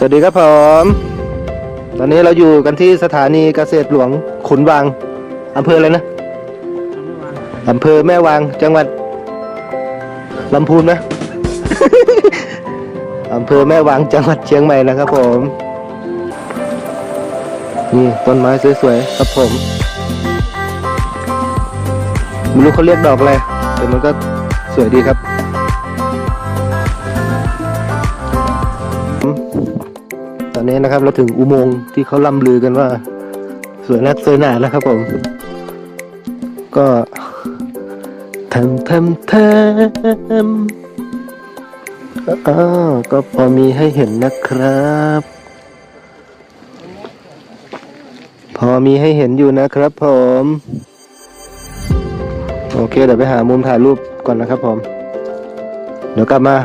สวัสดีครับผม ตอนนี้เราอยู่กันที่สถานีเกษตรหลวงขุนวางอำเภออะไรนะอำเภอแม่วางจังหวัดลำพูนนะอำเภอแม่วางจังหวัดเชียงใหม่นะครับผม นี่ต้นไม้สวยๆครับผมไม่รู้เขาเรียกดอกอะไรแต่มันก็สวยดีครับ อนนี้นะครับ เราถึงอุโมงค์ที่เขาล่ำลือกันว่า สวยนักสวยหนานะครับผม ก็ทำทำทำอ้าวก็พอมีให้เห็นนะครับ พอมีให้เห็นอยู่นะครับผม โอเคเดี๋ยวไปหามุมถ่ายรูปก่อนนะครับผม เดี๋ยวกลับมา